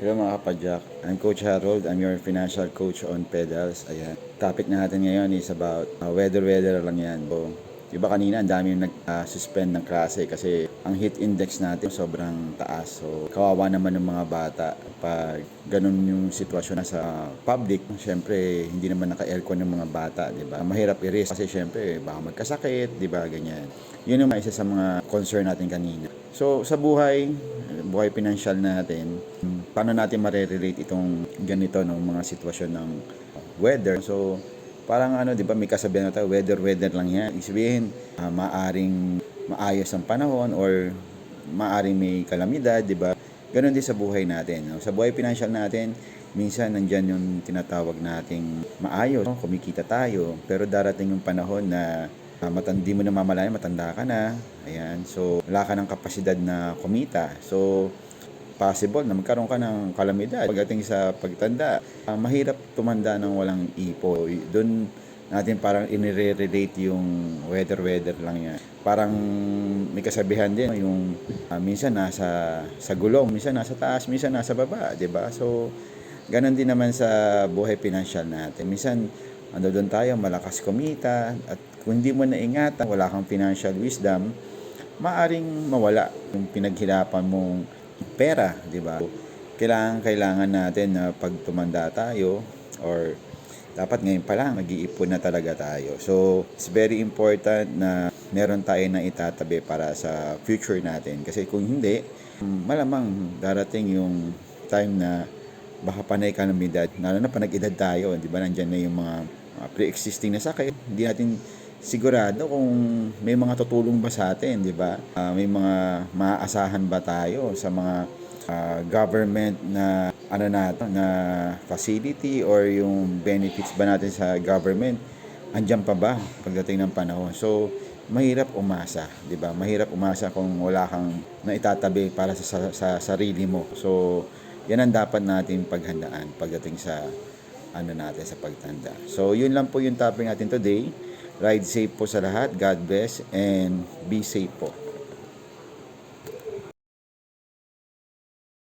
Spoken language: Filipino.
Hello mga kapadyak. I'm Coach Harold. I'm your financial coach on pedals. Ayan. Topic natin ngayon is about uh, weather-weather lang yan. So, Diba kanina ang dami yung nag-suspend ng klase kasi ang heat index natin sobrang taas. So kawawa naman ng mga bata pag ganun yung sitwasyon na sa public. Siyempre hindi naman naka-aircon ng mga bata, di ba? Mahirap i-risk kasi siyempre baka magkasakit, di ba? Ganyan. Yun yung isa sa mga concern natin kanina. So sa buhay, buhay financial natin, paano natin marerelate itong ganito ng mga sitwasyon ng weather. So parang ano, 'di ba, may kasabihan na tayo, weather weather lang 'yan. Ibig ah, maaring maayos ang panahon or maaring may kalamidad, 'di ba? Ganon din sa buhay natin. No? Sa buhay financial natin, minsan nandyan yung tinatawag nating maayos, no? kumikita tayo, pero darating yung panahon na uh, matandi mo na mamalayan, matanda ka na, ayan, so wala ka ng kapasidad na kumita. So, possible na magkaroon ka ng kalamidad. Pagdating sa pagtanda, ah, mahirap tumanda ng walang ipo. Doon natin parang inire-relate yung weather-weather lang yan. Parang may kasabihan din, yung ah, minsan nasa sa gulong, minsan nasa taas, minsan nasa baba, 'di ba? So, ganun din naman sa buhay financial natin. Minsan, ando doon tayo, malakas kumita, at kung hindi mo naingatan, wala kang financial wisdom, maaring mawala yung pinaghirapan mong pera, di ba? Kailangan, kailangan natin na pag tumanda tayo or dapat ngayon pa lang nag-iipon na talaga tayo. So, it's very important na meron tayo na itatabi para sa future natin. Kasi kung hindi, malamang darating yung time na baka panay ka ng edad. Lalo na pa nag-edad tayo, di ba? Nandyan na yung mga pre-existing na sakit. Hindi natin sigurado kung may mga tutulong ba sa atin, di ba? Ah, may mga maaasahan ba tayo sa mga ah, government na ano natin na facility or yung benefits ba natin sa government andyan pa ba pagdating ng panahon. So, mahirap umasa, 'di ba? Mahirap umasa kung wala kang naitatabi para sa, sa, sa sarili mo. So, yan ang dapat natin paghandaan pagdating sa ano natin sa pagtanda. So, yun lang po yung topic natin today. Ride safe po sa lahat. God bless and be safe po.